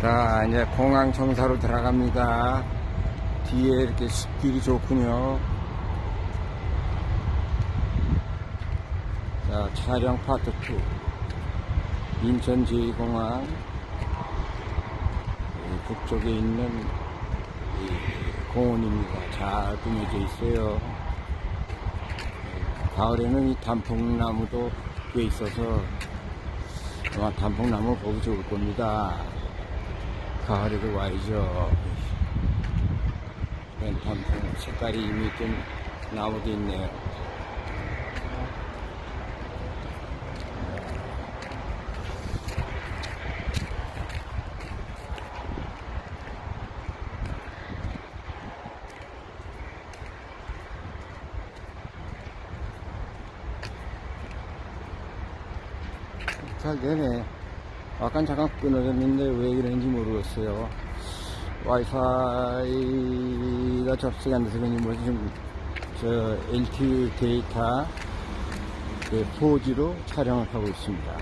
자, 이제 공항 정사로 들어갑니다. 뒤에 이렇게 길이 좋군요. 자, 촬영 파트 2. 인천 제2공항. 북쪽에 있는 이 공원입니다. 잘 꾸며져 있어요. 가을에는 이 단풍나무도 꽤 있어서 아마 단풍나무 보기 좋을 겁니다. 와야죠. 웬 단풍 색깔이 이미 좀 나무도 있네요. 잘 되네. 아까 잠깐 끊어졌는데 왜 그런지 모르겠어요. 와이파이가 접속이 안 돼서 그런지 지금 저 LTE 데이터 그 4G로 촬영을 하고 있습니다.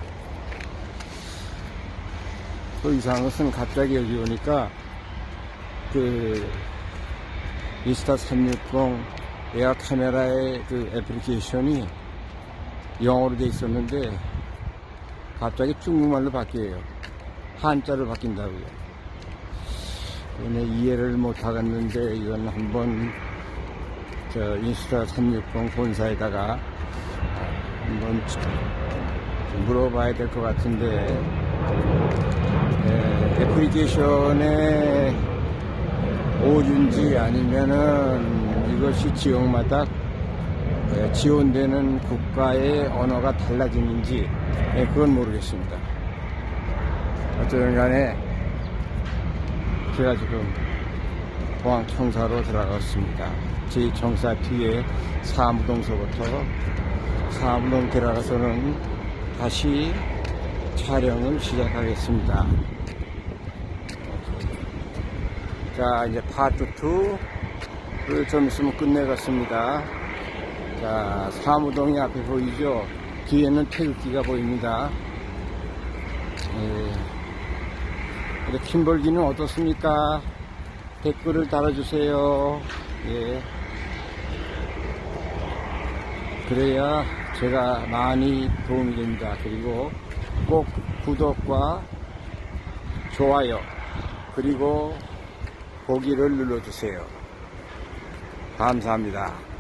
또 이상한 것은 갑자기 여기 오니까 그 인스타 360 에어 카메라의 그 애플리케이션이 영어로 돼 있었는데 갑자기 중국말로 바뀌어요. 한자로 바뀐다고요. 근데 이해를 못 하겠는데 이건 한번 저 인스타 360 본사에다가 한번 물어봐야 될 것 같은데 에, 애플리케이션에 오준지 아니면은 이것이 지역마다 에, 지원되는 국가의 언어가 달라지는지 예, 그건 모르겠습니다. 어쨌든 간에 제가 지금 공항 청사로 들어갔습니다. 제 청사 뒤에 사무동서부터 사무동 들어가서는 다시 촬영을 시작하겠습니다. 자, 이제 파트 2를 좀 있으면 끝내겠습니다. 자, 사무동이 앞에 보이죠? 뒤에는 태극기가 보입니다. 예. 근데 킴벌기는 어떻습니까? 댓글을 달아주세요. 예. 그래야 제가 많이 도움이 됩니다. 그리고 꼭 구독과 좋아요, 그리고 보기를 눌러주세요. 감사합니다.